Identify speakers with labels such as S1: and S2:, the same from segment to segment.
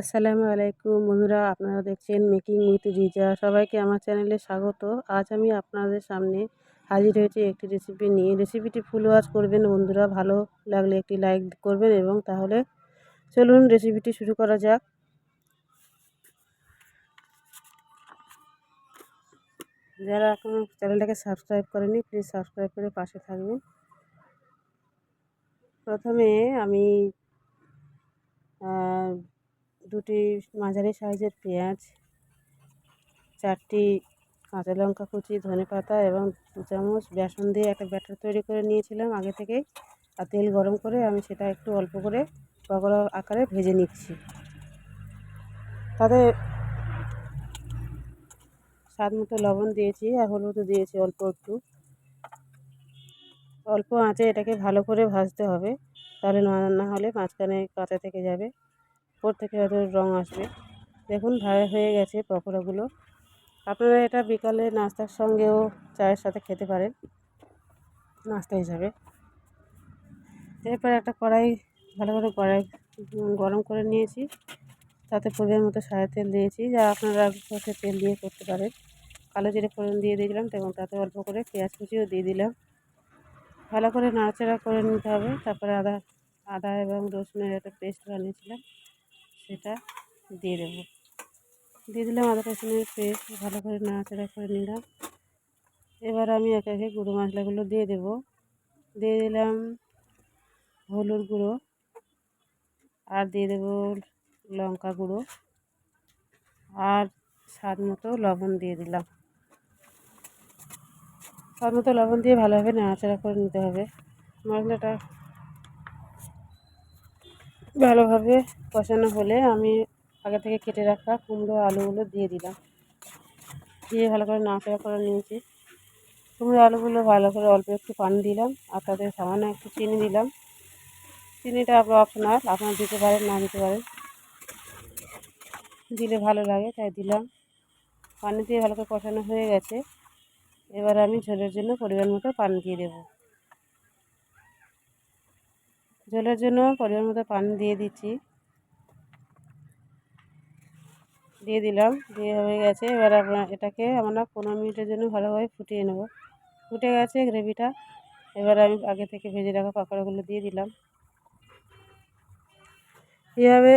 S1: আসসালামু আলাইকুম বন্ধুরা, আপনারা দেখছেন মেকিং উইথ রিজা সবাইকে আমার চ্যানেলে স্বাগত। আজ আমি আপনাদের সামনে হাজির হয়েছি একটি রেসিপি নিয়ে। রেসিপিটি ফুল ওয়াচ করবেন বন্ধুরা, ভালো লাগলে একটি লাইক করবেন এবং তাহলে চলুন রেসিপিটি শুরু করা যাক। যারা এখন চ্যানেলটাকে সাবস্ক্রাইব করেনি প্লিজ সাবস্ক্রাইব করে পাশে থাকবেন। প্রথমে আমি দুটি মাঝারি সাইজের পেঁয়াজ, চারটি কাঁচা লঙ্কা কুচি, ধনে পাতা এবং দু চামচ বেসন দিয়ে একটা ব্যাটার তৈরি করে নিয়েছিলাম আগে থেকেই। আর তেল গরম করে আমি সেটা একটু অল্প করে পকোড়া আকারে ভেজে নিচ্ছি। তাতে স্বাদ মতো লবণ দিয়েছি আর হলুদও দিয়েছি অল্প একটু। অল্প আঁচে এটাকে ভালো করে ভাজতে হবে, তাহলে না হলে মাঝখানে কাঁচা থেকে যাবে। উপর থেকে হয়তো রঙ আসবে। দেখুন ভাজা হয়ে গেছে পকোড়াগুলো। আপনারা এটা বিকালে নাস্তার সঙ্গেও চায়ের সাথে খেতে পারেন। নাস্তা হিসাবে এরপর একটা কড়াই, ভালো করে কড়াই গরম করে নিয়েছি। তাতে পরিমাণ মতো সাদা তেল দিয়েছি। যা আপনারা সরষে তেল দিয়ে করতে পারেন। কালো জিরে ফোড়ন দিয়ে দিয়েছিলাম এবং তাতে অল্প করে পেঁয়াজ কুচিও দিয়ে দিলাম। ভালো করে নাড়াচাড়া করে নিতে হবে। তারপরে আদা আদা এবং রসুনের একটা পেস্ট বানিয়েছিলাম। সেটা দিয়ে দেবো। দিয়ে দিলাম আদা রসুনের পেস্ট ভালো করে নাড়াচাড়া করে নিলাম। এবার আমি একে একে গুঁড়ো মশলাগুলো দিয়ে দেবো। দিয়ে দিলাম হলুদ গুঁড়ো আর দিয়ে দেবো লঙ্কা গুঁড়ো আর স্বাদ মতো লবণ দিয়ে দিলাম। স্বাদ মতো লবণ দিয়ে ভালোভাবে নাড়াচাড়া করে নিতে হবে। মশলাটা ভালোভাবে কষানো হলে আমি আগে থেকে কেটে রাখা কুমড়ো, আলুগুলো দিয়ে দিলাম। দিয়ে ভালো করে নাড়াচাড়া করে নিয়েছি। কুমড়ো, আলুগুলো ভালো করে অল্প একটু পানি দিলাম আর তাতে সামান্য একটু চিনি দিলাম। চিনিটা আপনার অপশনাল আপনার দিতে পারেন, না দিতে পারেন। দিলে ভালো লাগে, তাই দিলাম। পানি দিয়ে ভালো করে কষানো হয়ে গেছে। এবার আমি ঝোলের জন্য পরিমাণ মতো পানি দিয়ে দেবো। ঝোলের জন্য পরিমাণ মতো পানি দিয়ে দিচ্ছি। দিয়ে দিলাম, দিয়ে হয়ে গেছে। এবার এটাকে আমরা পনেরো মিনিটের জন্য ভালোভাবে ফুটিয়ে নেব। ফুটে গেছে গ্রেভিটা। এবার আমি আগে থেকে ভেজে রাখা পাকোড়াগুলো দিয়ে দিলাম। এভাবে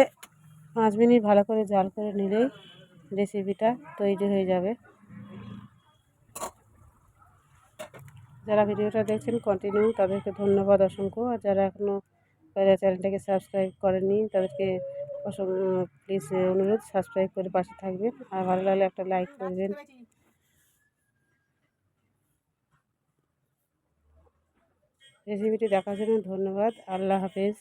S1: পাঁচ মিনিট ভালো করে জাল করে নিলেই রেসিপিটা তৈরি হয়ে যাবে। যারা ভিডিওটা দেখছেন কন্টিনিউ তাদেরকে ধন্যবাদ অসংখ্য। আর যারা এখনও চ্যানেলটাকে সাবস্ক্রাইব করেনি তাদেরকে প্লিজ অনুরোধ সাবস্ক্রাইব করে পাশে থাকবেন। আর ভালো লাগলে একটা লাইক করবেন রেসিপিটি দেখার জন্য ধন্যবাদ। আল্লাহ হাফেজ।